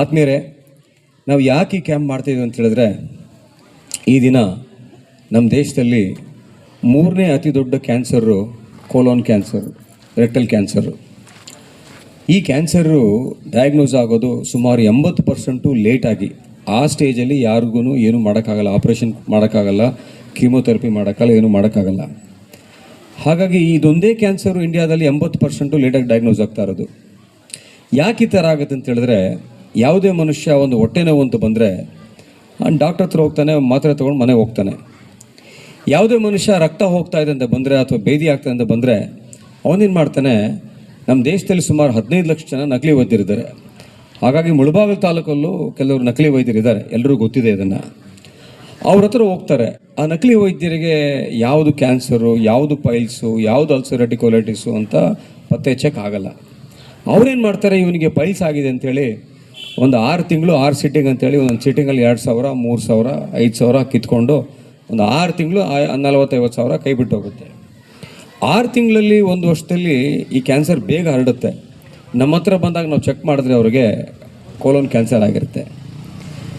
ಆತ್ಮೀಯರೇ, ನಾವು ಯಾಕೆ ಈ ಕ್ಯಾಂಪ್ ಮಾಡ್ತಿದ್ವಿ ಅಂತ ಹೇಳಿದ್ರೆ, ಈ ದಿನ ನಮ್ಮ ದೇಶದಲ್ಲಿ ಮೂರನೇ ಅತಿ ದೊಡ್ಡ cancer colon cancer rectal cancer ಈ ಕ್ಯಾನ್ಸರು ಡಯಾಗ್ನೋಸ್ ಆಗೋದು ಸುಮಾರು ಎಂಬತ್ತು ಪರ್ಸೆಂಟು ಲೇಟಾಗಿ ಆ ಸ್ಟೇಜಲ್ಲಿ ಯಾರಿಗೂ ಏನು ಮಾಡೋಕ್ಕಾಗಲ್ಲ ಆಪ್ರೇಷನ್ ಮಾಡೋಕ್ಕಾಗಲ್ಲ ಕೀಮೋಥೆರಪಿ ಮಾಡೋಕ್ಕಲ್ಲ ಏನು ಮಾಡೋಕ್ಕಾಗಲ್ಲ. ಹಾಗಾಗಿ ಇದೊಂದೇ ಕ್ಯಾನ್ಸರು ಇಂಡಿಯಾದಲ್ಲಿ ಎಂಬತ್ತು ಪರ್ಸೆಂಟು ಲೇಟಾಗಿ ಡಯಾಗ್ನೋಸ್ ಆಗ್ತಾ ಇರೋದು. ಯಾಕೆ ಈ ಥರ ಆಗುತ್ತೆ ಅಂತ ಹೇಳಿದ್ರೆ ಯಾವುದೇ ಮನುಷ್ಯ ಒಂದು ಹೊಟ್ಟೆ ನೋವು ಅಂತ ಬಂದರೆ ಡಾಕ್ಟರ್ ಹತ್ರ ಹೋಗ್ತಾನೆ, ಮಾತ್ರೆ ತೊಗೊಂಡು ಮನೆಗೆ ಹೋಗ್ತಾನೆ. ಯಾವುದೇ ಮನುಷ್ಯ ರಕ್ತ ಹೋಗ್ತಾ ಇದೆ ಅಂತ ಬಂದರೆ, ಅಥವಾ ಬೇದಿ ಆಗ್ತದೆ ಅಂತ ಬಂದರೆ, ಅವನೇನು ಮಾಡ್ತಾನೆ ನಮ್ಮ ದೇಶದಲ್ಲಿ ಸುಮಾರು ಹದಿನೈದು ಲಕ್ಷ ಜನ ನಕಲಿ ವೈದ್ಯರಿದ್ದಾರೆ. ಹಾಗಾಗಿ ಮುಳಬಾಗಿಲು ತಾಲೂಕಲ್ಲೂ ಕೆಲವರು ನಕಲಿ ವೈದ್ಯರಿದ್ದಾರೆ. ಎಲ್ಲರಿಗೂ ಗೊತ್ತಿದೆ ಇದನ್ನು. ಅವ್ರ ಹತ್ರ ಹೋಗ್ತಾರೆ. ಆ ನಕಲಿ ವೈದ್ಯರಿಗೆ ಯಾವುದು ಕ್ಯಾನ್ಸರು, ಯಾವುದು ಪೈಲ್ಸು, ಯಾವುದು ಅಲ್ಸರೆಟಿಕೋಲೈಟಿಸು ಅಂತ ಪತ್ತೆ ಚೆಕ್ ಆಗಲ್ಲ. ಅವ್ರೇನು ಮಾಡ್ತಾರೆ, ಇವನಿಗೆ ಪೈಲ್ಸ್ ಆಗಿದೆ ಅಂತೇಳಿ ಒಂದು ಆರು ತಿಂಗಳು, ಆರು ಸಿಟ್ಟಿಂಗ್ ಅಂತೇಳಿ ಒಂದು ಸಿಟ್ಟಿಂಗಲ್ಲಿ ಎರಡು ಸಾವಿರ, ಮೂರು ಸಾವಿರ, ಐದು ಸಾವಿರ ಕಿತ್ಕೊಂಡು ಒಂದು ಆರು ತಿಂಗಳು ನಲವತ್ತೈವತ್ತು ಸಾವಿರ ಕೈ ಬಿಟ್ಟು ಹೋಗುತ್ತೆ. ಆರು ತಿಂಗಳಲ್ಲಿ ಒಂದು ವರ್ಷದಲ್ಲಿ ಈ ಕ್ಯಾನ್ಸರ್ ಬೇಗ ಹರಡುತ್ತೆ. ನಮ್ಮ ಹತ್ರ ಬಂದಾಗ ನಾವು ಚೆಕ್ ಮಾಡಿದ್ರೆ ಅವ್ರಿಗೆ ಕೋಲೋನ್ ಕ್ಯಾನ್ಸರ್ ಆಗಿರುತ್ತೆ.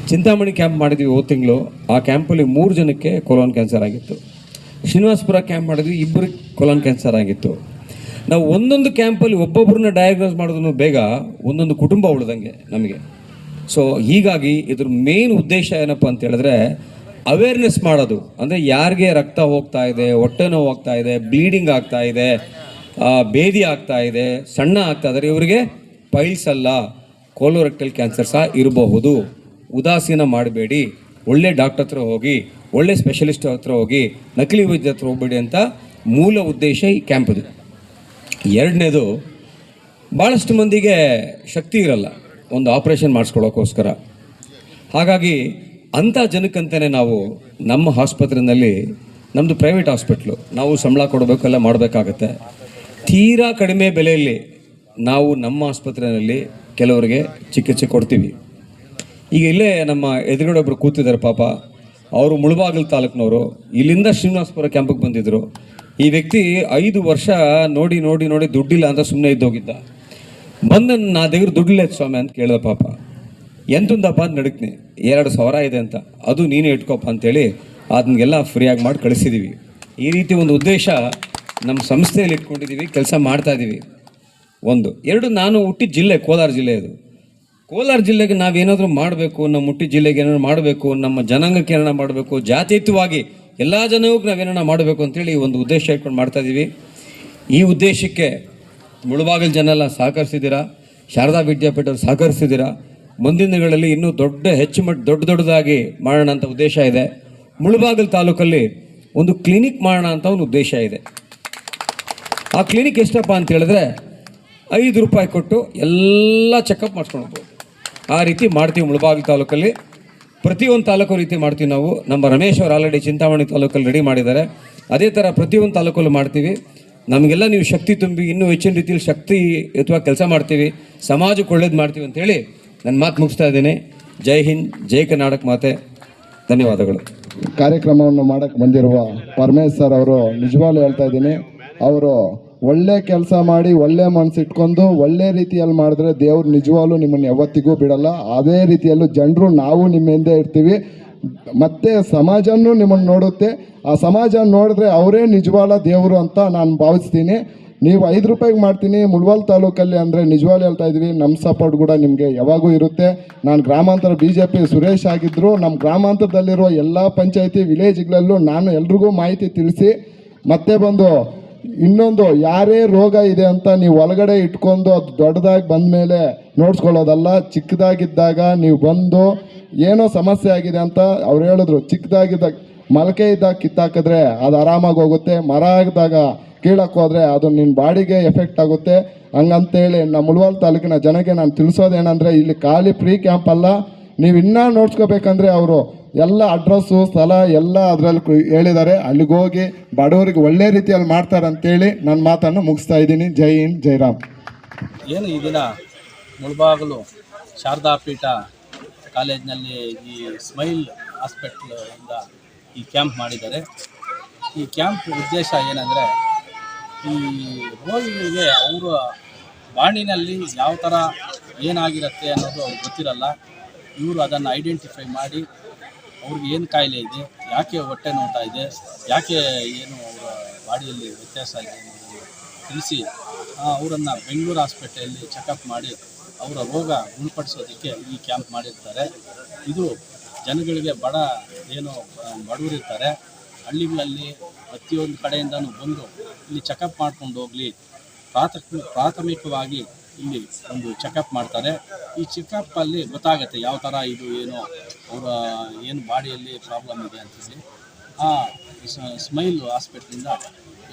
ಚಿಂತಾಮಣಿ ಕ್ಯಾಂಪ್ ಮಾಡಿದ್ವಿ ಹೋದ ತಿಂಗಳು. ಆ ಕ್ಯಾಂಪಲ್ಲಿ ಮೂರು ಜನಕ್ಕೆ ಕೊಲೋನ್ ಕ್ಯಾನ್ಸರ್ ಆಗಿತ್ತು. ಶ್ರೀನಿವಾಸಪುರ ಕ್ಯಾಂಪ್ ಮಾಡಿದ್ವಿ ಇಬ್ಬರಿಗೆ ಕೊಲೋನ್ ಕ್ಯಾನ್ಸರ್ ಆಗಿತ್ತು. ನಾವು ಒಂದೊಂದು ಕ್ಯಾಂಪಲ್ಲಿ ಒಬ್ಬೊಬ್ಬರನ್ನ ಡಯಾಗ್ನೋಸ್ ಮಾಡೋದನ್ನು ಬೇಗ ಒಂದೊಂದು ಕುಟುಂಬ ಉಳಿದಂಗೆ ನಮಗೆ. ಸೊ ಹೀಗಾಗಿ ಇದ್ರ ಮೇನ್ ಉದ್ದೇಶ ಏನಪ್ಪ ಅಂತ ಹೇಳಿದ್ರೆ ಅವೇರ್ನೆಸ್ ಮಾಡೋದು. ಅಂದರೆ ಯಾರಿಗೆ ರಕ್ತ ಹೋಗ್ತಾ ಇದೆ, ಹೊಟ್ಟೆ ನೋವು ಆಗ್ತಾ ಇದೆ ಬ್ಲೀಡಿಂಗ್ ಆಗ್ತಾ ಇದೆ ಬೇದಿ ಆಗ್ತಾ ಇದೆ, ಸಣ್ಣ ಆಗ್ತಾ ಇದ್ದಾರೆ ಇವರಿಗೆ ಪೈಲ್ಸ್ ಅಲ್ಲ ಕೋಲೋರೆಕ್ಟಲ್ ಕ್ಯಾನ್ಸರ್ ಸಹ ಇರಬಹುದು. ಉದಾಸೀನ ಮಾಡಬೇಡಿ. ಒಳ್ಳೆ ಡಾಕ್ಟರ್ ಹತ್ರ ಹೋಗಿ, ಒಳ್ಳೆ ಸ್ಪೆಷಲಿಸ್ಟ್ ಹತ್ರ ಹೋಗಿ, ನಕಲಿ ವೈದ್ಯ ಹತ್ರ ಹೋಗ್ಬೇಡಿ ಅಂತ ಮೂಲ ಉದ್ದೇಶ ಈ ಕ್ಯಾಂಪದು ಎರಡನೇದು ಭಾಳಷ್ಟು ಮಂದಿಗೆ ಶಕ್ತಿ ಇರಲ್ಲ. ಒಂದು ಆಪ್ರೇಷನ್ ಮಾಡಿಸ್ಕೊಳ್ಳೋಕ್ಕೋಸ್ಕರ ಹಾಗಾಗಿ ಅಂಥ ಜನಕ್ಕಂತಲೇ ನಾವು ನಮ್ಮ ಆಸ್ಪತ್ರೆಯಲ್ಲಿ ನಮ್ಮದು ಪ್ರೈವೇಟ್ ಹಾಸ್ಪಿಟ್ಲು, ನಾವು ಸಂಬಳ ಕೊಡಬೇಕೆಲ್ಲ, ಮಾಡಬೇಕಾಗತ್ತೆ. ತೀರಾ ಕಡಿಮೆ ಬೆಲೆಯಲ್ಲಿ ನಾವು ನಮ್ಮ ಆಸ್ಪತ್ರೆಯಲ್ಲಿ ಕೆಲವರಿಗೆ ಚಿಕಿತ್ಸೆ ಕೊಡ್ತೀವಿ. ಈಗ ಇಲ್ಲೇ ನಮ್ಮ ಎದುರುಗಡೆ ಒಬ್ಬರು ಕೂತಿದ್ದಾರೆ ಪಾಪ. ಅವರು ಮುಳಬಾಗಿಲು ತಾಲೂಕಿನವರು. ಇಲ್ಲಿಂದ ಶ್ರೀನಿವಾಸಪುರ ಕ್ಯಾಂಪಿಗೆ ಬಂದಿದ್ದರು ಈ ವ್ಯಕ್ತಿ ಐದು ವರ್ಷ ನೋಡಿ ನೋಡಿ ನೋಡಿ ದುಡ್ಡಿಲ್ಲ ಅಂತ ಸುಮ್ಮನೆ ಇದ್ದೋಗಿದ್ದ. ಬಂದು ನಾ ದೇವ್ರ ದುಡ್ಡಿಲ್ಲ ಸ್ವಾಮಿ ಅಂತ ಕೇಳಿದ ಪಾಪ. ಎಂತಂದಪ್ಪ ಅಂತ ನಡುಕ್ನಿ. ಎರಡು ಸಾವಿರ ಇದೆ ಅಂತ. ಅದು ನೀನೇ ಇಟ್ಕೋಪ್ಪ ಅಂತೇಳಿ ಅದನ್ನೆಲ್ಲ ಫ್ರೀಯಾಗಿ ಮಾಡಿ ಕಳಿಸಿದ್ದೀವಿ ಈ ರೀತಿ ಒಂದು ಉದ್ದೇಶ ನಮ್ಮ ಸಂಸ್ಥೆಯಲ್ಲಿ ಇಟ್ಕೊಂಡಿದ್ದೀವಿ ಕೆಲಸ ಮಾಡ್ತಾ ಇದ್ದೀವಿ ಒಂದು. ಎರಡು, ನಾನು ಹುಟ್ಟಿದ ಜಿಲ್ಲೆ, ಕೋಲಾರ ಜಿಲ್ಲೆ ಅದು. ಕೋಲಾರ ಜಿಲ್ಲೆಗೆ ನಾವೇನಾದರೂ ಮಾಡಬೇಕು, ನಮ್ಮ ಹುಟ್ಟಿದ ಜಿಲ್ಲೆಗೆ ಏನಾದರೂ ಮಾಡಬೇಕು, ನಮ್ಮ ಜನಾಂಗಕ್ಕೆ ಏನಾರ ಮಾಡಬೇಕು ಜಾತೀಯವಾಗಿ ಎಲ್ಲ ಜನವೂ ನಾವೇನೋ ಮಾಡಬೇಕು ಅಂತೇಳಿ ಒಂದು ಉದ್ದೇಶ ಇಟ್ಕೊಂಡು ಮಾಡ್ತಾ ಇದ್ದೀವಿ ಈ ಉದ್ದೇಶಕ್ಕೆ ಮುಳುಬಾಗಿಲು ಜನ ಎಲ್ಲ ಸಹಕರಿಸಿದ್ದೀರಾ? ಶಾರದಾ ವಿದ್ಯಾಪೀಠರು ಸಹಕರಿಸಿದ್ದೀರಾ? ಮುಂದಿನ ದಿನಗಳಲ್ಲಿ ಇನ್ನೂ ದೊಡ್ಡ ಹೆಚ್ಚು ಮಟ್ಟ ದೊಡ್ಡ ದೊಡ್ಡದಾಗಿ ಮಾಡೋಣ ಅಂತ ಉದ್ದೇಶ ಇದೆ. ಮುಳುಬಾಗಿಲು ತಾಲೂಕಲ್ಲಿ ಒಂದು ಕ್ಲಿನಿಕ್ ಮಾಡೋಣ ಅಂತ ಒಂದು ಉದ್ದೇಶ ಇದೆ. ಆ ಕ್ಲಿನಿಕ್ ಎಷ್ಟಪ್ಪ ಅಂತ ಹೇಳಿದ್ರೆ ಐದು ರೂಪಾಯಿ ಕೊಟ್ಟು ಎಲ್ಲ ಚೆಕಪ್ ಮಾಡಿಸ್ಕೊಂಡು ಆ ರೀತಿ ಮಾಡ್ತೀವಿ ಮುಳುಬಾಗಿಲು ತಾಲೂಕಲ್ಲಿ. ಪ್ರತಿಯೊಂದು ತಾಲೂಕು ರೀತಿ ಮಾಡ್ತೀವಿ ನಾವು. ನಮ್ಮ ರಮೇಶ್ ಅವರು ಆಲ್ರೆಡಿ ಚಿಂತಾಮಣಿ ತಾಲೂಕಲ್ಲಿ ರೆಡಿ ಮಾಡಿದ್ದಾರೆ. ಅದೇ ಥರ ಪ್ರತಿಯೊಂದು ತಾಲೂಕಲ್ಲೂ ಮಾಡ್ತೀವಿ. ನಮಗೆಲ್ಲ ನೀವು ಶಕ್ತಿ ತುಂಬಿ, ಇನ್ನೂ ಹೆಚ್ಚಿನ ರೀತಿಯಲ್ಲಿ ಶಕ್ತಿ ಅಥವಾ ಕೆಲಸ ಮಾಡ್ತೀವಿ. ಸಮಾಜಕ್ಕೆ ಒಳ್ಳೇದು ಮಾಡ್ತೀವಿ ಅಂತೇಳಿ ನನ್ನ ಮಾತು ಮುಗಿಸ್ತಾ ಇದ್ದೀನಿ. ಜೈ ಹಿಂದ್, ಜೈ ಕರ್ನಾಟಕ ಮಾತೆ. ಧನ್ಯವಾದಗಳು. ಕಾರ್ಯಕ್ರಮವನ್ನು ಮಾಡಕ್ಕೆ ಬಂದಿರುವ ಪರಮೇಶ್ ಸರ್ ಅವರು ನಿಜವಾಗ್ಲೂ ಹೇಳ್ತಾ ಇದ್ದೀನಿ. ಅವರು ಒಳ್ಳೆ ಕೆಲಸ ಮಾಡಿ, ಒಳ್ಳೆ ಮನಸ್ಸು ಇಟ್ಕೊಂಡು ಒಳ್ಳೆ ರೀತಿಯಲ್ಲಿ ಮಾಡಿದ್ರೆ ದೇವ್ರು ನಿಜವಾಗ್ಲೂ ನಿಮ್ಮನ್ನು ಯಾವತ್ತಿಗೂ ಬಿಡಲ್ಲ. ಅದೇ ರೀತಿಯಲ್ಲೂ ಜನರು ನಾವು ನಿಮ್ಮ ಹಿಂದೆ ಇರ್ತೀವಿ. ಮತ್ತೆ ಸಮಾಜನೂ ನಿಮ್ಮನ್ನು ನೋಡುತ್ತೆ. ಆ ಸಮಾಜ ನೋಡಿದ್ರೆ ಅವರೇ ನಿಜವಾದ ದೇವರು ಅಂತ ನಾನು ಭಾವಿಸ್ತೀನಿ. ನೀವು ಐದು ರೂಪಾಯಿಗೆ ಮಾಡ್ತೀನಿ. ಮುಳ್ವಾಲ್ ತಾಲೂಕಲ್ಲಿ ಅಂದರೆ ನಿಜವಾಗ್ಲೂ ಹೇಳ್ತಾ ಇದ್ದೀವಿ ನಮ್ಮ ಸಪೋರ್ಟ್ ಕೂಡ ನಿಮಗೆ ಯಾವಾಗೂ ಇರುತ್ತೆ. ನಾನು ಗ್ರಾಮಾಂತರ ಬಿ ಜೆ ಪಿ ಸುರೇಶ್ ಆಗಿದ್ದರು ನಮ್ಮ ಗ್ರಾಮಾಂತರದಲ್ಲಿರುವ ಎಲ್ಲ ಪಂಚಾಯತಿ ವಿಲೇಜ್ಗಳಲ್ಲೂ ನಾನು ಎಲ್ರಿಗೂ ಮಾಹಿತಿ ತಿಳಿಸಿ ಮತ್ತೆ ಬಂದು ಇನ್ನೊಂದು, ಯಾರೇ ರೋಗ ಇದೆ ಅಂತ ನೀವು ಒಳಗಡೆ ಇಟ್ಕೊಂಡು ಅದು ದೊಡ್ಡದಾಗಿ ಬಂದ ಮೇಲೆ ನೋಡ್ಸ್ಕೊಳ್ಳೋದಲ್ಲ. ಚಿಕ್ಕದಾಗಿದ್ದಾಗ ನೀವು ಬಂದು ಏನೋ ಸಮಸ್ಯೆ ಆಗಿದೆ ಅಂತ ಅವ್ರು ಹೇಳಿದ್ರು. ಚಿಕ್ಕದಾಗಿದ್ದಾಗ, ಮಲಕೆ ಇದ್ದಾಗ ಕಿತ್ತಾಕಿದ್ರೆ ಅದು ಆರಾಮಾಗಿ ಹೋಗುತ್ತೆ. ಮರ ಆಗಿದಾಗ ಕೀಳಕ್ಕೆ ಹೋದ್ರೆ ಅದು ನಿನ್ನ ಬಾಡಿಗೆ ಎಫೆಕ್ಟ್ ಆಗುತ್ತೆ. ಹಂಗಂತೇಳಿ ನಮ್ಮ ಮುಳವಾಲ್ ತಾಲೂಕಿನ ಜನಕ್ಕೆ ನಾನು ತಿಳಿಸೋದೇನಂದರೆ, ಇಲ್ಲಿ ಖಾಲಿ ಫ್ರೀ ಕ್ಯಾಂಪ್ ಅಲ್ಲ. ನೀವು ಇನ್ನೂ ನೋಡ್ಸ್ಕೋಬೇಕಂದ್ರೆ ಅವರು ಎಲ್ಲ ಅಡ್ರೆಸ್ಸು, ಸ್ಥಳ ಎಲ್ಲ ಅದರಲ್ಲಿ ಹೇಳಿದ್ದಾರೆ. ಅಲ್ಲಿಗೆ ಹೋಗಿ ಬಡವರಿಗೆ ಒಳ್ಳೆ ರೀತಿಯಲ್ಲಿ ಮಾಡ್ತಾರೆ ಅಂತೇಳಿ ನನ್ನ ಮಾತನ್ನು ಮುಗಿಸ್ತಾ ಇದ್ದೀನಿ. ಜೈ ಹಿಂದ್, ಜೈ ರಾಮ್. ಏನು ಈ ದಿನ ಮುಳಬಾಗಲು ಶಾರದಾ ಪೀಠ ಕಾಲೇಜಿನಲ್ಲಿ ಈ ಸ್ಮೈಲ್ ಹಾಸ್ಪಿಟ್ಲಿಂದ ಈ ಕ್ಯಾಂಪ್ ಮಾಡಿದ್ದಾರೆ. ಈ ಕ್ಯಾಂಪ್ ಉದ್ದೇಶ ಏನಂದರೆ, ಈ ರೋಗಿಗಳಿಗೆ ಅವರ ಬಾಣಿನಲ್ಲಿ ಯಾವ ಥರ ಏನಾಗಿರುತ್ತೆ ಅನ್ನೋದು ಅವ್ರಿಗೆ ಗೊತ್ತಿರಲ್ಲ. ಇವರು ಅದನ್ನು ಐಡೆಂಟಿಫೈ ಮಾಡಿ ಅವ್ರಿಗೆ ಏನು ಕಾಯಿಲೆ ಇದೆ? ಯಾಕೆ ಹೊಟ್ಟೆ ನೋಡ್ತಾ ಇದೆ? ಯಾಕೆ ಏನು ಅವರ ಬಾಡಿಯಲ್ಲಿ ವ್ಯತ್ಯಾಸ ಇದೆ ಅನ್ನೋದನ್ನು ತಿಳಿಸಿ ಅವರನ್ನು ಬೆಂಗಳೂರು ಆಸ್ಪತ್ರೆಯಲ್ಲಿ ಚೆಕಪ್ ಮಾಡಿ, ಅವರ ರೋಗ ಗುಣಪಡಿಸೋದಕ್ಕೆ ಈ ಕ್ಯಾಂಪ್ ಮಾಡಿರ್ತಾರೆ. ಇದು ಜನಗಳಿಗೆ ಬಡ ಏನು ಬಡವರಿರ್ತಾರೆ ಹಳ್ಳಿಗಳಲ್ಲಿ ಪ್ರತಿಯೊಂದು ಕಡೆಯಿಂದನೂ ಬಂದು ಇಲ್ಲಿ ಚೆಕಪ್ ಮಾಡ್ಕೊಂಡು ಹೋಗಲಿ, ಪ್ರಾಥಮಿಕ, ಪ್ರಾಥಮಿಕವಾಗಿ ಇಲ್ಲಿ ಒಂದು ಚೆಕಪ್ ಮಾಡ್ತಾರೆ. ಈ ಚೆಕಪ್ಪಲ್ಲಿ ಗೊತ್ತಾಗುತ್ತೆ ಯಾವ ಥರ ಇದು ಏನು, ಅವರ ಏನು ಬಾಡಿಯಲ್ಲಿ ಪ್ರಾಬ್ಲಮ್ ಇದೆ ಅಂತ ಹೇಳಿ. ಆ ಸ್ಮೈಲ್ ಹಾಸ್ಪಿಟ್ಲಿಂದ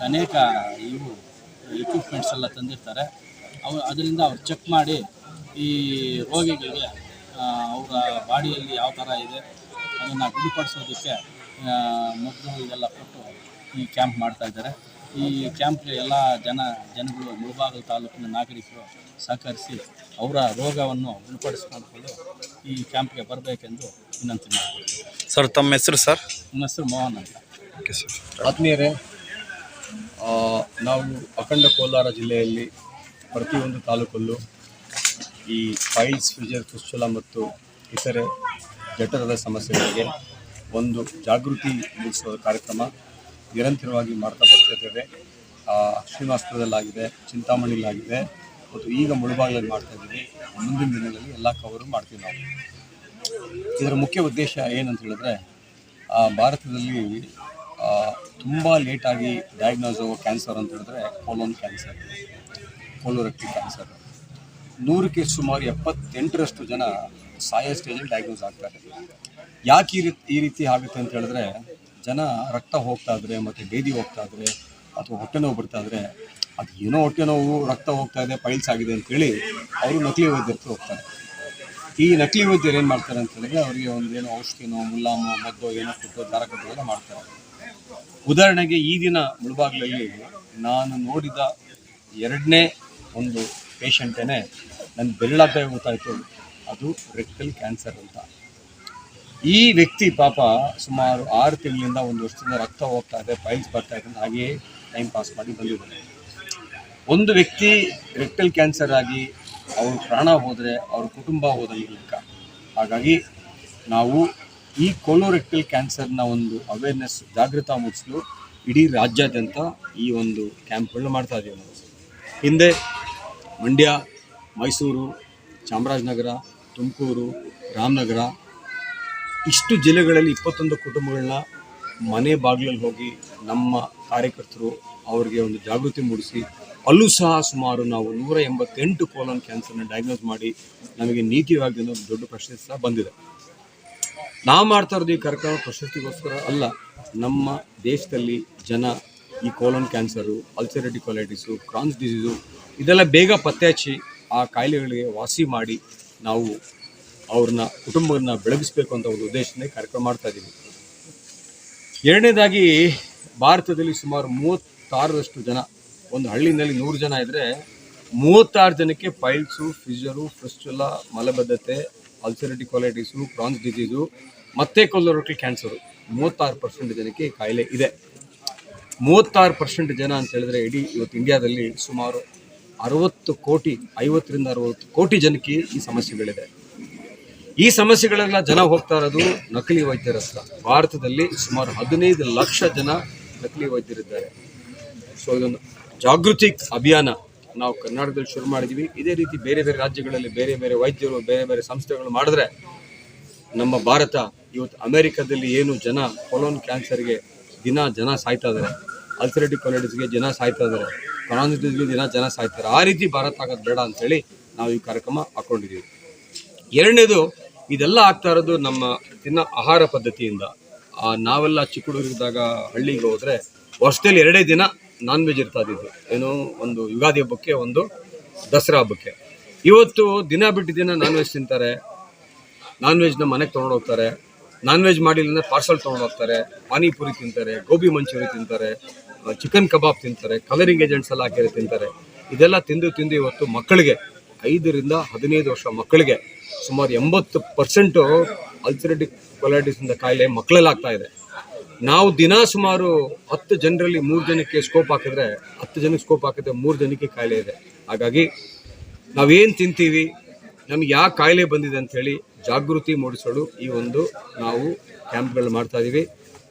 ಅನೇಕ ಇವು ಎಕ್ವಿಪ್ಮೆಂಟ್ಸ್ ಎಲ್ಲ ತಂದಿರ್ತಾರೆ. ಅವು, ಅದರಿಂದ ಅವ್ರು ಚೆಕ್ ಮಾಡಿ ಈ ರೋಗಿಗಳಿಗೆ ಅವರ ಬಾಡಿಯಲ್ಲಿ ಯಾವ ಥರ ಇದೆ, ಅದನ್ನು ಗುಣಪಡಿಸೋದಕ್ಕೆ ಮೊದಲು ಇದೆಲ್ಲ ಕೊಟ್ಟು ಈ ಕ್ಯಾಂಪ್ ಮಾಡ್ತಾ ಇದ್ದಾರೆ. ಈ ಕ್ಯಾಂಪ್ಗೆ ಎಲ್ಲ ಜನ ಜನಗಳು ಮುಳಬಾಗಲ ತಾಲೂಕಿನ ನಾಗರಿಕರು ಸಹಕರಿಸಿ ಅವರ ರೋಗವನ್ನು ಗುಣಪಡಿಸಿಕೊಂಡು ಈ ಕ್ಯಾಂಪ್ಗೆ ಬರಬೇಕೆಂದು ವಿನಂತಿ ಮಾಡ್ತೀನಿ ಸರ್ ತಮ್ಮ ಹೆಸರು ಸರ್? ನನ್ನ ಹೆಸರು ಮೋಹನ್ ಅಂತ. Okay sir. ಆತ್ಮೀಯರೇ ನಾವು ಅಖಂಡ ಕೋಲಾರ ಜಿಲ್ಲೆಯಲ್ಲಿ ಪ್ರತಿಯೊಂದು ತಾಲೂಕಲ್ಲೂ ಈ ಫೈಲ್ಸ್ ಫ್ರಿಜರ್ ಕುಶಲ ಮತ್ತು ಇತರೆ ಜಠರದ ಸಮಸ್ಯೆಗಳಿಗೆ ಒಂದು ಜಾಗೃತಿ ಮೂಡಿಸುವ ಕಾರ್ಯಕ್ರಮ ನಿರಂತರವಾಗಿ ಮಾಡ್ತಾ ಬರ್ತಿದ್ದೇವೆ ಶ್ರೀನಿವಾಸಪುರದಲ್ಲಾಗಿದೆ ಚಿಂತಾಮಣಿಲಾಗಿದೆ ಮತ್ತು ಈಗ ಮುಳುಬಾಗಿಲಲ್ಲಿ ಮಾಡ್ತಾ ಇದ್ದೀವಿ. ಮುಂದಿನ ದಿನಗಳಲ್ಲಿ ಎಲ್ಲ ಕವರು ಮಾಡ್ತೀವಿ ನಾವು. ಇದರ ಮುಖ್ಯ ಉದ್ದೇಶ ಏನಂತ ಹೇಳಿದ್ರೆ ಭಾರತದಲ್ಲಿ ತುಂಬ ಲೇಟಾಗಿ ಡಯಾಗ್ನೋಸ್ ಆಗೋ ಕ್ಯಾನ್ಸರ್ ಅಂತ ಹೇಳಿದ್ರೆ ಕೋಲೋನ್ ಕ್ಯಾನ್ಸರ್ ಕೋಲೋರೆಕ್ಟಿವ್ ಕ್ಯಾನ್ಸರ್ ನೂರಕ್ಕೆ ಸುಮಾರು ಎಪ್ಪತ್ತೆಂಟರಷ್ಟು ಜನ ಸಾಯೋ ಸ್ಟೇಜಲ್ಲಿ ಡಯಾಗ್ನೋಸ್ ಆಗ್ತಾರೆ ಯಾಕೆ ಈ ರೀತಿ ಆಗುತ್ತೆ ಅಂತ ಹೇಳಿದ್ರೆ ಜನ ರಕ್ತ ಹೋಗ್ತಾ ಇದ್ರೆ ಮತ್ತು ಬೇದಿ ಹೋಗ್ತಾ ಇದ್ರೆ ಅಥವಾ ಹೊಟ್ಟೆ ನೋವು ಬರ್ತಾ ಇದ್ರೆ ಅದು ಏನೋ ಹೊಟ್ಟೆ ನೋವು, ರಕ್ತ ಹೋಗ್ತಾ ಇದೆ, ಪೈಲ್ಸ್ ಆಗಿದೆ ಅಂತೇಳಿ ಅವರು ನಕಲಿ ವೈದ್ಯರ ಹೋಗ್ತಾರೆ. ಈ ನಕಲಿ ವೈದ್ಯರು ಏನು ಮಾಡ್ತಾರೆ ಅಂತ ಹೇಳಿದ್ರೆ ಅವರಿಗೆ ಒಂದು ಏನೋ ಔಷಧಿನೋ ಮುಲ್ಲಾಮೋ ಮದ್ದೋ, ಏನೋ ಕೊಟ್ಟು ದಾರ ಕೊಟ್ಟು ಮಾಡ್ತಾರೆ. ಉದಾಹರಣೆಗೆ ಈ ದಿನ ಮುಳುಬಾಗ್ಲಲ್ಲಿ ನಾನು ನೋಡಿದ ಎರಡನೇ ಒಂದು ಪೇಷಂಟೇನೆ ನನ್ನ ಬೆರಳಾಗ್ತಾ ಗೊತ್ತಾಯಿತು ಅದು ರೆಕ್ಟಲ್ ಕ್ಯಾನ್ಸರ್ ಅಂತ. ಈ ವ್ಯಕ್ತಿ ಪಾಪ ಸುಮಾರು ಆರು ತಿಂಗಳಿಂದ ಒಂದು ವರ್ಷದಿಂದ ರಕ್ತ ಹೋಗ್ತಾ ಇದೆ ಫೈಲ್ಸ್ ಬರ್ತಾ ಇದೆ, ಹಾಗೆಯೇ ಟೈಮ್ ಪಾಸ್ ಮಾಡಿ ಬಂದಿದ್ದಾರೆ ಒಂದು ವ್ಯಕ್ತಿ ರೆಕ್ಟಲ್ ಕ್ಯಾನ್ಸರ್ ಆಗಿ ಅವ್ರ ಪ್ರಾಣ ಹೋದರೆ, ಅವ್ರ ಕುಟುಂಬ ಹೋದಂಗೆ ಲೆಕ್ಕ. ಹಾಗಾಗಿ ನಾವು ಈ ಕೋಲೋರೆಕ್ಟಲ್ ಕ್ಯಾನ್ಸರ್ನ ಒಂದು ಅವೇರ್ನೆಸ್ ಜಾಗೃತ ಮೂಡಿಸಲು ಇಡೀ ರಾಜ್ಯಾದ್ಯಂತ ಈ ಒಂದು ಕ್ಯಾಂಪ್ಗಳನ್ನ ಮಾಡ್ತಾ ಇದ್ದೀವಿ ನಾವು. ಹಿಂದೆ ಮಂಡ್ಯ, ಮೈಸೂರು, ಚಾಮರಾಜನಗರ, ತುಮಕೂರು, ರಾಮನಗರ ಇಷ್ಟು ಜಿಲ್ಲೆಗಳಲ್ಲಿ ಇಪ್ಪತ್ತೊಂದು ಕುಟುಂಬಗಳನ್ನ ಮನೆ ಬಾಗಿಲಲ್ಲಿ ಹೋಗಿ ನಮ್ಮ ಕಾರ್ಯಕರ್ತರು ಅವರಿಗೆ ಒಂದು ಜಾಗೃತಿ ಮೂಡಿಸಿ, ಅಲ್ಲೂ ಸಹ ಸುಮಾರು ನಾವು ನೂರ ಎಂಬತ್ತೆಂಟು ಕೋಲನ್ ಕ್ಯಾನ್ಸರ್ನ ಡಯಾಗ್ನೋಸ್ ಮಾಡಿ ನಮಗೆ ನೀತಿಯಾಗಿ ಒಂದು ದೊಡ್ಡ ಪ್ರಶ್ನೆ ಸಹ ಬಂದಿದೆ. ನಾವು ಮಾಡ್ತಾ ಇರೋದು ಈ ಕಾರ್ಯಕ್ರಮ ಪ್ರಶಸ್ತಿಗೋಸ್ಕರ ಅಲ್ಲ, ನಮ್ಮ ದೇಶದಲ್ಲಿ ಜನ ಈ colon cancer ulcerative colitis Crohn's disease ಇದೆಲ್ಲ ಬೇಗ ಪತ್ತೆ ಹಚ್ಚಿ ಆ ಕಾಯಿಲೆಗಳಿಗೆ ವಾಸಿ ಮಾಡಿ ನಾವು ಅವ್ರನ್ನ, ಕುಟುಂಬವನ್ನು ಬೆಳಗಿಸಬೇಕು ಅಂತ ಒಂದು ಉದ್ದೇಶನೇ ಕಾರ್ಯಕ್ರಮ ಮಾಡ್ತಾ ಇದ್ದೀವಿ ಎರಡನೇದಾಗಿ, ಭಾರತದಲ್ಲಿ ಸುಮಾರು ಮೂವತ್ತಾರರಷ್ಟು ಜನ, ಒಂದು ಹಳ್ಳಿನಲ್ಲಿ ನೂರು ಜನ ಇದ್ದರೆ ಮೂವತ್ತಾರು ಜನಕ್ಕೆ ಪೈಲ್ಸು ಫಿಜರು ಫ್ರಿಸ್ಟುಲ, ಮಲಬದ್ಧತೆ, ಅಲ್ಸರಿಟಿ ಕ್ವಾಲಿಟೀಸು ಕ್ರಾನ್ಸ್ ಡಿಸೀಸು, ಮತ್ತೆ ಕೊಲೊರಟಲ್ ಕ್ಯಾನ್ಸರು, ಮೂವತ್ತಾರು ಪರ್ಸೆಂಟ್ ಜನಕ್ಕೆ ಕಾಯಿಲೆ ಇದೆ. ಮೂವತ್ತಾರು ಪರ್ಸೆಂಟ್ ಜನ ಅಂತ ಹೇಳಿದ್ರೆ ಇಡೀ ಇವತ್ತು ಇಂಡಿಯಾದಲ್ಲಿ ಸುಮಾರು ಅರವತ್ತು ಕೋಟಿ, ಐವತ್ತರಿಂದ ಅರವತ್ತು ಕೋಟಿ ಜನಕ್ಕೆ ಈ ಸಮಸ್ಯೆಗಳಿದೆ. ಈ ಸಮಸ್ಯೆಗಳೆಲ್ಲ ಜನ ಹೋಗ್ತಾ ಇರೋದು ನಕಲಿ ವೈದ್ಯರ ಹತ್ರ. ಭಾರತದಲ್ಲಿ ಸುಮಾರು ಹದಿನೈದು ಲಕ್ಷ ಜನ ನಕಲಿ ವೈದ್ಯರಿದ್ದಾರೆ. ಸೊ ಇದೊಂದು ಜಾಗೃತಿ ಅಭಿಯಾನ ನಾವು ಕರ್ನಾಟಕದಲ್ಲಿ ಶುರು ಮಾಡಿದ್ವಿ. ಇದೇ ರೀತಿ ಬೇರೆ ಬೇರೆ ರಾಜ್ಯಗಳಲ್ಲಿ ಬೇರೆ ಬೇರೆ ವೈದ್ಯರು, ಬೇರೆ ಬೇರೆ ಸಂಸ್ಥೆಗಳು ಮಾಡಿದ್ರೆ ನಮ್ಮ ಭಾರತ ಇವತ್ತು ಅಮೆರಿಕದಲ್ಲಿ ಏನು ಜನ ಕೊಲೋನ್ ಕ್ಯಾನ್ಸರ್ಗೆ ದಿನ ಜನ ಸಾಯ್ತಾ ಇದ್ದಾರೆ ಅಲ್ಸರೇಟಿವ್ ಕೊಲೈಟಿಸ್ಗೆ ಜನ ಸಾಯ್ತಾ ಇದ್ದಾರೆ ಕೊರಾನಿಟಿಸ್ಗೆ ದಿನ ಜನ ಸಾಯ್ತಾರೆ ಆ ರೀತಿ ಭಾರತ ಆಗೋದು ಬೇಡ ಅಂತೇಳಿ ನಾವು ಈ ಕಾರ್ಯಕ್ರಮ ಹಾಕ್ಕೊಂಡಿದ್ದೀವಿ ಎರಡನೇದು ಇದೆಲ್ಲ ಆಗ್ತಾ ಇರೋದು ನಮ್ಮ ತಿನ್ನೋ ಆಹಾರ ಪದ್ಧತಿಯಿಂದ. ನಾವೆಲ್ಲ ಚಿಕ್ಕ ಹುಡುಗರಿದ್ದಾಗ ಹಳ್ಳಿಗೆ ಹೋದ್ರೆ ವರ್ಷದಲ್ಲಿ ಎರಡೇ ದಿನ ನಾನ್ ವೆಜ್ ಇರ್ತಾ ಇದ್ದಿದ್ದು. ಏನು ಒಂದು ಯುಗಾದಿ ಹಬ್ಬಕ್ಕೆ ಒಂದು ದಸರಾ ಹಬ್ಬಕ್ಕೆ. ಇವತ್ತು ದಿನ ಬಿಟ್ಟು ದಿನ ನಾನ್ ವೆಜ್ ತಿಂತಾರೆ. ನಾನ್ ವೆಜ್ನ ಮನೆಗೆ ತೊಗೊಂಡು ಹೋಗ್ತಾರೆ. ನಾನ್ ವೆಜ್ ಮಾಡಿಲ್ಲ ಅಂದರೆ ಪಾರ್ಸಲ್ ತೊಗೊಂಡು ಹೋಗ್ತಾರೆ. ಪಾನಿಪುರಿ ತಿಂತಾರೆ, ಗೋಬಿ ಮಂಚೂರಿ ತಿಂತಾರೆ ಚಿಕನ್ ಕಬಾಬ್ ತಿಂತಾರೆ ಕಲರಿಂಗ್ ಏಜೆಂಟ್ಸ್ ಎಲ್ಲ ಹಾಕಿರೋ ತಿಂತಾರೆ. ಇದೆಲ್ಲ ತಿಂದು ತಿಂದು ಇವತ್ತು ಮಕ್ಕಳಿಗೆ, ಐದರಿಂದ ಹದಿನೈದು ವರ್ಷ ಮಕ್ಕಳಿಗೆ ಸುಮಾರು ಎಂಬತ್ತು ಪರ್ಸೆಂಟು ಅಲ್ಸರೇಟಿಕ್ ಕೊಲೈಟಿಸಿಂದ ಕಾಯಿಲೆ ಮಕ್ಕಳಲ್ಲಿ ಆಗ್ತಾ ಇದೆ. ನಾವು ದಿನ ಸುಮಾರು ಹತ್ತು ಜನರಲ್ಲಿ ಮೂರು ಜನಕ್ಕೆ ಸ್ಕೋಪ್ ಹಾಕಿದ್ರೆ, ಹತ್ತು ಜನಕ್ಕೆ ಸ್ಕೋಪ್ ಹಾಕಿದ್ರೆ ಮೂರು ಜನಕ್ಕೆ ಕಾಯಿಲೆ ಇದೆ. ಹಾಗಾಗಿ ನಾವೇನು ತಿಂತೀವಿ, ನಮ್ಗೆ ಯಾವ ಕಾಯಿಲೆ ಬಂದಿದೆ ಅಂಥೇಳಿ ಜಾಗೃತಿ ಮೂಡಿಸಲು ಈ ಒಂದು ನಾವು ಕ್ಯಾಂಪ್ಗಳು ಮಾಡ್ತಾ ಇದ್ದೀವಿ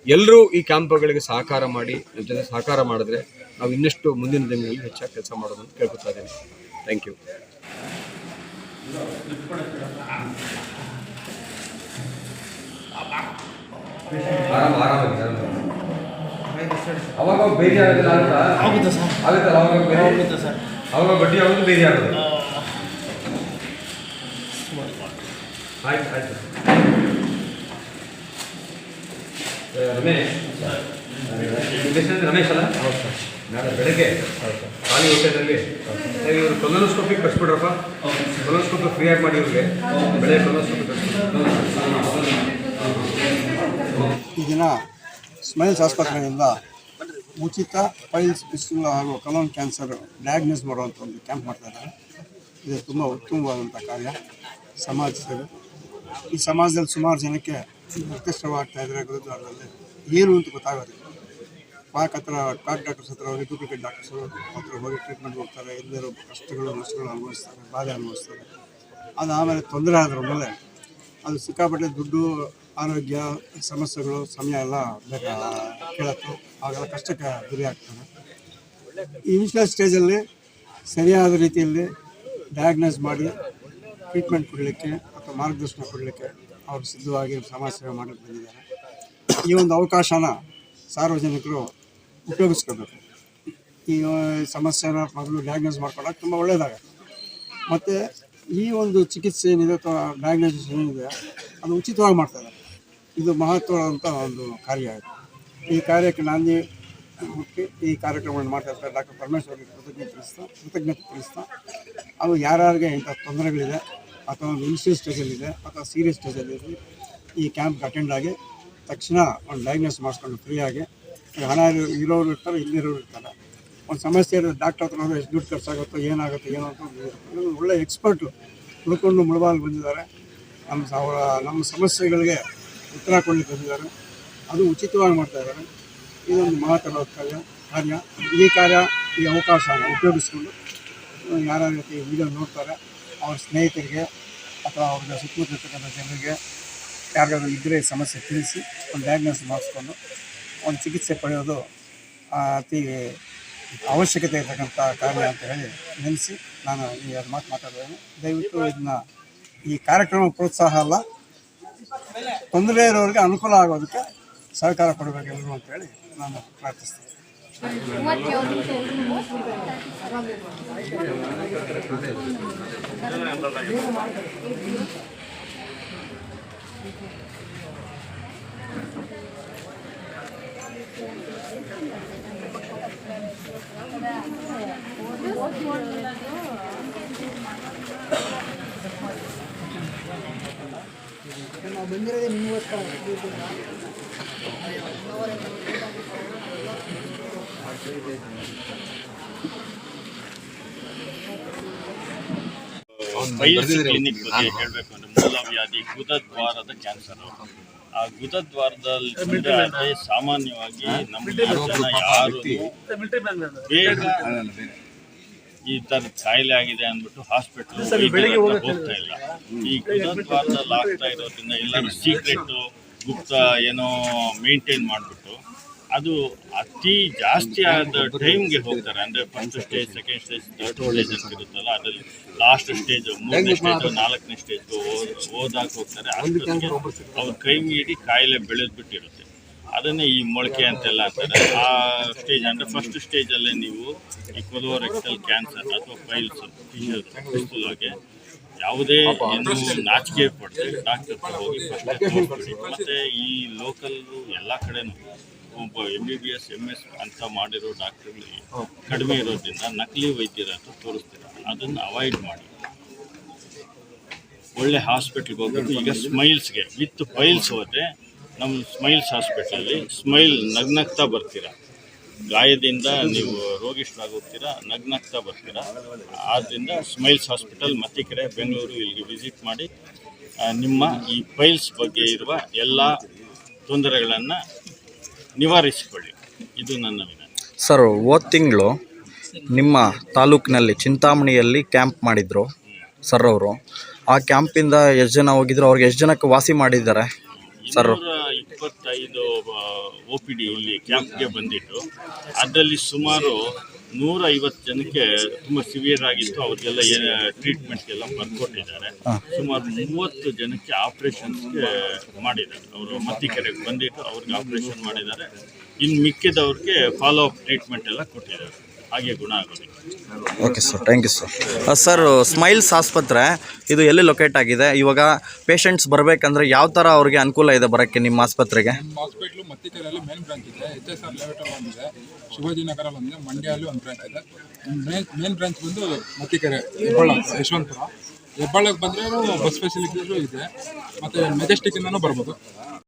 ಎಲ್ಲರೂ ಈ ಕ್ಯಾಂಪ್ಗಳಿಗೆ ಸಹಕಾರ ಮಾಡಿ ನಮ್ಮ ಜೊತೆ ಸಹಕಾರ ಮಾಡಿದ್ರೆ ನಾವು ಇನ್ನಷ್ಟು ಮುಂದಿನ ದಿನಗಳಲ್ಲಿ ಹೆಚ್ಚಾಗಿ ಕೆಲಸ ಮಾಡೋದು ಅಂತ ಕೇಳ್ಕೊತಾ ಇದ್ದೀನಿ ಥ್ಯಾಂಕ್ ಯು ಆರಾಮ ಆರಾಮ ಅವಾಗ ಬೇರೆ ಆಗೋದಿಲ್ಲ ಅಂತ ಆಗುತ್ತೆ ಸರ್. ಆಗುತ್ತಲ್ಲ ಅವಾಗ ಬೇರೆ ಆಗುತ್ತೆ ಸರ್. ಅವಾಗ ಬಡ್ಡಿ ಆಗೋದು ಬೇರೆ ಆಗೋದು ಆಯ್ತು ಆಯ್ತು. ರಮೇಶ್. ರಮೇಶ್ ಅಲ್ಲ? ಹೌದು ಸರ್. ನಾಳೆ ಬೆಳಗ್ಗೆ ಖಾಲಿ ಹೋಟೆಲಲ್ಲಿ ಇವರು ಕೊಲೋನೋಸ್ಕೋಪಿ ಕಳಿಸ್ಬಿಡ್ರಪ್ಪ. ಕೊಲೋನೋಸ್ಕೋಪಿ ಫ್ರೀಯಾಗಿ ಮಾಡಿ ಇವ್ರಿಗೆ. ಬೆಳೆ ಕೊಲೋನೋಸ್ಕೋಪಿ ಈ ದಿನ ಸ್ಮೈಲ್ಸ್ ಆಸ್ಪತ್ರೆಯಿಂದ ಉಚಿತ ಪೈಲ್ಸ್ ಪಿಸ್ತೂಲ್ ಹಾಗೂ ಕಲೋನ್ ಕ್ಯಾನ್ಸರ್ ಡಯಾಗ್ನೋಸ್ ಮಾಡುವಂಥ ಒಂದು ಕ್ಯಾಂಪ್ ಮಾಡ್ತಾ ಇದ್ದಾರೆ. ಇದು ತುಂಬ ಉತ್ತಮವಾದಂಥ ಕಾರ್ಯ. ಸಮಾಜ ಈ ಸಮಾಜದಲ್ಲಿ ಸುಮಾರು ಜನಕ್ಕೆ ರಕ್ತಸ್ರಾವ ಇದ್ದಾರೆ ಗುರುದ್ವಾರದಲ್ಲಿ ಏನು ಅಂತ ಗೊತ್ತಾಗೋದಿಲ್ಲ. ಪಾಕ್ ಹತ್ರ ಪಾಕ್ ಡಾಕ್ಟರ್ಸ್ ಹತ್ರ ಹೋಗಿ ಡೂಪ್ಲಿಕೇಟ್ ಡಾಕ್ಟರ್ಸ್ ಹತ್ರ ಹೋಗಿ ಟ್ರೀಟ್ಮೆಂಟ್ ಹೋಗ್ತಾರೆ ಎಲ್ಲರೂ ಕಷ್ಟಗಳು, ನಷ್ಟಗಳು ಅನುಭವಿಸ್ತಾರೆ, ಬಾಧೆ ಅನುಭವಿಸ್ತಾರೆ. ಅದು ಆಮೇಲೆ ತೊಂದರೆ ಆದ್ರ ಮೇಲೆ ಅದು ಸಿಕ್ಕಾಪಟ್ಟೆ ದುಡ್ಡು, ಆರೋಗ್ಯ, ಸಮಸ್ಯೆಗಳು, ಸಮಯ ಎಲ್ಲ ಬೇಕಾ ಕೇಳುತ್ತೆ. ಆಗೆಲ್ಲ ಕಷ್ಟಕ್ಕೆ ಗುರಿ ಆಗ್ತಾರೆ ಇನಿಷಿಯಲ್ ಸ್ಟೇಜಲ್ಲಿ ಸರಿಯಾದ ರೀತಿಯಲ್ಲಿ ಡಯಾಗ್ನೈಸ್ ಮಾಡಿ ಟ್ರೀಟ್ಮೆಂಟ್ ಕೊಡಲಿಕ್ಕೆ ಅಥವಾ ಮಾರ್ಗದರ್ಶನ ಕೊಡಲಿಕ್ಕೆ ಅವರು ಸಿದ್ಧವಾಗಿ ಸಮಾಜ ಸೇವೆ ಮಾಡಕ್ಕೆ ಬಂದಿದ್ದಾರೆ. ಈ ಒಂದು ಅವಕಾಶನ ಸಾರ್ವಜನಿಕರು ಉಪಯೋಗಿಸ್ಕೋಬೇಕು ಈ ಸಮಸ್ಯೆನ ಮೊದಲು ಡಯಾಗ್ನೋಸ್ ಮಾಡ್ಕೊಳ್ಳೋಕೆ ತುಂಬ ಒಳ್ಳೆಯದಾಗುತ್ತೆ ಮತ್ತು ಈ ಒಂದು ಚಿಕಿತ್ಸೆ ಏನಿದೆ ಅಥವಾ ಡಯಾಗ್ನೋಸಿಸ್ ಏನಿದೆ, ಅದು ಉಚಿತವಾಗಿ ಮಾಡ್ತಾರೆ ಇದು ಮಹತ್ವವಾದಂಥ ಒಂದು ಕಾರ್ಯ ಆಯಿತು. ಈ ಕಾರ್ಯಕ್ಕೆ ನಾಂದಿ ಈ ಕಾರ್ಯಕ್ರಮವನ್ನು ಮಾಡ್ತಾ ಇರ್ತಾರೆ ಡಾಕ್ಟರ್ ಪರಮೇಶ್ವರ್ ಕೃತಜ್ಞತೆ ತಿಳಿಸ್ತಾ ಕೃತಜ್ಞತೆ ತಿಳಿಸ್ತಾ ಅವು ಯಾರ್ಯಾರಿಗೆ ಇಂಥ ತೊಂದರೆಗಳಿದೆ ಅಥವಾ ಒಂದು ಇನಿಷಿಯಲ್ ಸ್ಟೇಜಲ್ಲಿದೆ ಅಥವಾ ಸೀರಿಯಸ್ ಸ್ಟೇಜಲ್ಲಿ ಈ ಕ್ಯಾಂಪ್ಗೆ ಅಟೆಂಡ್ ಆಗಿ ತಕ್ಷಣ ಒಂದು ಡಯಾಗ್ನೋಸ್ ಮಾಡಿಸ್ಕೊಂಡು ಫ್ರೀಯಾಗಿ ಹಣ ಇರೋರು ಇರ್ತಾರೆ, ಇಲ್ಲಿರೋರು ಇರ್ತಾರೆ. ಒಂದು ಸಮಸ್ಯೆ ಇರೋದು ಡಾಕ್ಟರ್ ಹತ್ರ ಎಷ್ಟು ದುಡ್ಡು ಖರ್ಚಾಗುತ್ತೋ, ಏನಾಗುತ್ತೆ, ಏನೋ ಅಂತ ಒಳ್ಳೆ ಎಕ್ಸ್ಪರ್ಟು ಉಳ್ಕೊಂಡು ಮುಳಬಾಲ್ ಬಂದಿದ್ದಾರೆ. ನಮ್ಮ ಅವರ ನಮ್ಮ ಸಮಸ್ಯೆಗಳಿಗೆ ಉತ್ತರ ಕೊಡಲಿಕ್ಕೆ ಬಂದಿದ್ದಾರೆ. ಅದು ಉಚಿತವಾಗಿ ಮಾಡ್ತಾ ಇದ್ದಾರೆ. ಇದೊಂದು ಮಹತ್ತರವಾದ ಕಾರ್ಯ ಕಾರ್ಯ. ಈ ಕಾರ್ಯ ಈ ಅವಕಾಶ ಉಪಯೋಗಿಸ್ಕೊಂಡು ಯಾರ್ಯಾರ ರೀತಿ ವಿಡಿಯೋ ನೋಡ್ತಾರೆ, ಅವ್ರ ಸ್ನೇಹಿತರಿಗೆ ಅಥವಾ ಅವ್ರಿಗೆ ಸುತ್ತಮುತ್ತ ಇರ್ತಕ್ಕಂಥ ಜನರಿಗೆ ಯಾರಿಗಾದ್ರೂ ಇದ್ದರೆ ಸಮಸ್ಯೆ ತಿಳಿಸಿ, ಒಂದು ಡಯಾಗ್ನೋಸ್ ಮಾಡಿಸ್ಕೊಂಡು ಒಂದು ಚಿಕಿತ್ಸೆ ಪಡೆಯೋದು ಅತಿ ಅವಶ್ಯಕತೆ ಇರತಕ್ಕಂಥ ಕಾರ್ಯ ಅಂತ ಹೇಳಿ ನೆನೆಸಿ ನಾನು ಈ ಎರಡು ಮಾತು ಮಾತಾಡಿದ್ದೇನೆ ದಯವಿಟ್ಟು ಇದನ್ನ ಈ ಕಾರ್ಯಕ್ರಮ ಪ್ರೋತ್ಸಾಹ ಅಲ್ಲ, ತೊಂದರೆ ಇರೋರಿಗೆ ಅನುಕೂಲ ಆಗೋದಕ್ಕೆ ಸಹಕಾರ ಕೊಡಬೇಕು ಎಲ್ಲರೂ ಅಂತೇಳಿ ನಾನು ಪ್ರಾರ್ಥಿಸ್ತೇನೆ. ಪೈಲ್ಸ್ ಕ್ಲಿನಿಕ್ ಬಗ್ಗೆ ಹೇಳಬೇಕು ಅಂದರೆ ಮೂಲವ್ಯಾಧಿ ಗುದದ್ವಾರದ ಕ್ಯಾನ್ಸರ್ ಆ ಗುದದ್ವಾರದಲ್ಲಿ ಸಾಮಾನ್ಯವಾಗಿ ನಮ್ಮ ಜನ ಯಾರು ಬೇಗ ಈ ತರ ಕಾಯಿಲೆ ಆಗಿದೆ ಅಂದ್ಬಿಟ್ಟು ಹಾಸ್ಪಿಟಲ್ ಹೋಗ್ತಾ ಇಲ್ಲ. ಈ ಗುದದ್ವಾರದಲ್ಲಿ ಆಗ್ತಾ ಇರೋದ್ರಿಂದ ಎಲ್ಲರೂ ಸೀಕ್ರೆಟ್ ಗುಪ್ತ ಏನೋ ಮೇಂಟೈನ್ ಮಾಡಿಬಿಟ್ಟು ಅದು ಅತಿ ಜಾಸ್ತಿ ಆದ ಟೈಮ್ಗೆ ಹೋಗ್ತಾರೆ. ಅಂದ್ರೆ first stage second stage third stage ಅಂತ ಇರುತ್ತಲ್ಲ ಅದರಲ್ಲಿ ಲಾಸ್ಟ್ ಸ್ಟೇಜ್ ಮೂರನೇ ಸ್ಟೇಜ್ ನಾಲ್ಕನೇ ಸ್ಟೇಜ್ ಹೋದಾಗ ಹೋಗ್ತಾರೆ. ಅಷ್ಟೊತ್ತಿಗೆ ಅವ್ರ ಕೈ ಮೀರಿ ಕಾಯಿಲೆ ಬೆಳೆದ್ಬಿಟ್ಟಿರುತ್ತೆ. ಅದನ್ನೇ ಈ ಮೊಳಕೆ ಅಂತೆಲ್ಲ ಅಂತಾರೆ. ಆ ಸ್ಟೇಜ್ ಅಂದರೆ ಫಸ್ಟ್ ಸ್ಟೇಜಲ್ಲೇ ನೀವು ಈ ಕೊಲೋರೆಕ್ಟಲ್ ಕ್ಯಾನ್ಸರ್ ಅಥವಾ ಫೈಲ್ಸ್ ಪಿಸ್ತುಲಾಗೆ ಯಾವುದೇ ಏನು ನಾಚಿಕೆ ಪಡ್ತೀವಿ ಡಾಕ್ಟರ್ ಹೋಗಿ ಫಸ್ಟ್ ತೋರಿಸ್ಬಿಡಿ. ಮತ್ತು ಈ ಲೋಕಲ್ ಎಲ್ಲ ಕಡೆನೂ ಒಬ್ಬ M B B S M S ಅಂತ ಮಾಡಿರೋ ಡಾಕ್ಟರ್ಗಳು ಕಡಿಮೆ ಇರೋದ್ರಿಂದ ನಕಲಿ ವೈದ್ಯರ ಅಂತ ತೋರಿಸ್ತೀರ. ಅದನ್ನು ಅವಾಯ್ಡ್ ಮಾಡಿ. ಒಳ್ಳೆ ಹಾಸ್ಪಿಟ್ಲ್ಗೆ ಹೋಗ್ಬಿಟ್ಟು ಈಗ ಸ್ಮೈಲ್ಸ್ಗೆ ವಿತ್ ಫೈಲ್ಸ್ ಹೋದರೆ ನಮ್ಮ ಸ್ಮೈಲ್ಸ್ ಹಾಸ್ಪಿಟಲಲ್ಲಿ ಸ್ಮೈಲ್ ನಗ್ನಗ್ತಾ ಬರ್ತೀರಾ? ಗಾಯದಿಂದ ನೀವು ರೋಗಿಷ್ಠರಾಗಿ ಹೋಗ್ತೀರಾ ನಗ್ನಗ್ತಾ ಬರ್ತೀರಾ? ಆದ್ದರಿಂದ ಸ್ಮೈಲ್ಸ್ ಹಾಸ್ಪಿಟಲ್ ಮತ್ತೆ ಕಡೆ ಬೆಂಗಳೂರು ಇಲ್ಲಿಗೆ ವಿಸಿಟ್ ಮಾಡಿ ನಿಮ್ಮ ಈ ಫೈಲ್ಸ್ ಬಗ್ಗೆ ಇರುವ ಎಲ್ಲ ತೊಂದರೆಗಳನ್ನು ನಿವಾರಿಸಿಕೊಳ್ಳಿ. ಇದು ನನ್ನ ವಿನಂತಿ. ಸರ್ ಹೋದ ತಿಂಗಳು ನಿಮ್ಮ ತಾಲೂಕಿನಲ್ಲಿ ಚಿಂತಾಮಣಿಯಲ್ಲಿ ಕ್ಯಾಂಪ್ ಮಾಡಿದರು ಸರ್ ಅವರು. ಆ ಕ್ಯಾಂಪಿಂದ ಎಷ್ಟು ಜನ ಹೋಗಿದ್ರು? ಅವ್ರಿಗೆ ಎಷ್ಟು ಜನಕ್ಕೆ ವಾಸಿ ಮಾಡಿದ್ದಾರೆ ಸರ್? ಒ ಪಿ ಡಿ ಇಲ್ಲಿ ಕ್ಯಾಂಪ್ಗೆ ಬಂದಿತ್ತು ಅದರಲ್ಲಿ ಸುಮಾರು ನೂರ ಐವತ್ತು ಜನಕ್ಕೆ ತುಂಬ ಸಿವಿಯರ್ ಆಗಿತ್ತು. ಅವ್ರಿಗೆಲ್ಲ ಟ್ರೀಟ್ಮೆಂಟ್ಗೆಲ್ಲ ಬರ್ಕೊಟ್ಟಿದ್ದಾರೆ. ಸುಮಾರು ಮೂವತ್ತು ಜನಕ್ಕೆ ಆಪ್ರೇಷನ್ಸ್ಗೆ ಮಾಡಿದ್ದಾರೆ. ಅವರು ಮತ್ತಿಕೆರೆಗೆ ಬಂದಿಟ್ಟು ಅವ್ರಿಗೆ ಆಪ್ರೇಷನ್ ಮಾಡಿದ್ದಾರೆ. ಇನ್ನು ಮಿಕ್ಕಿದವ್ರಿಗೆ ಫಾಲೋ ಅಪ್ ಟ್ರೀಟ್ಮೆಂಟ್ ಎಲ್ಲ ಕೊಟ್ಟಿದ್ದಾರೆ. ಹಾಗೆ ಗುಣ okay sir thank you sir sir Smiles ಆಸ್ಪತ್ರೆ ಇದು ಎಲ್ಲಿ ಲೊಕೇಟ್ ಆಗಿದೆ? ಇವಾಗ ಪೇಷಂಟ್ಸ್ ಬರಬೇಕಂದ್ರೆ ಯಾವ ಥರ ಅವ್ರಿಗೆ ಅನುಕೂಲ ಇದೆ ಬರೋಕ್ಕೆ ನಿಮ್ಮ ಆಸ್ಪತ್ರೆಗೆ? ನಮ್ಮ ಹಾಸ್ಪಿಟ್ಲು ಮತ್ತಿಕೆರೆಯಲ್ಲಿ ಮೇನ್ ಬ್ರಾಂಚ್ ಇದೆ. ಎಚ್ ಎಸ್ ಆರ್ ಲೆವೆಟಲ್ಲಿ ಒಂದಿದೆ ಶಿವಾಜಿನಗರಲ್ಲಿ ಒಂದಿದೆ ಮಂಡ್ಯಲ್ಲಿ ಒಂದು ಬ್ರಾಂಚ್ ಇದೆ. ಮೇನ್ ಮೇನ್ ಬ್ರಾಂಚ್ ಬಂದು ಮತ್ತಿಕೆರೆ ಹೆಬ್ಬಾಳ ಹತ್ರ, ಯಶವಂತಪುರ. ಹೆಬ್ಬಾಳಕ್ಕೆ ಬಂದರೆ ಬಸ್ ಫೆಸಿಲಿಟೀಸು ಇದೆ. ಮತ್ತು ಮೆಜೆಸ್ಟಿಕ್ಕಿಂದನೂ ಬರ್ಬೋದು.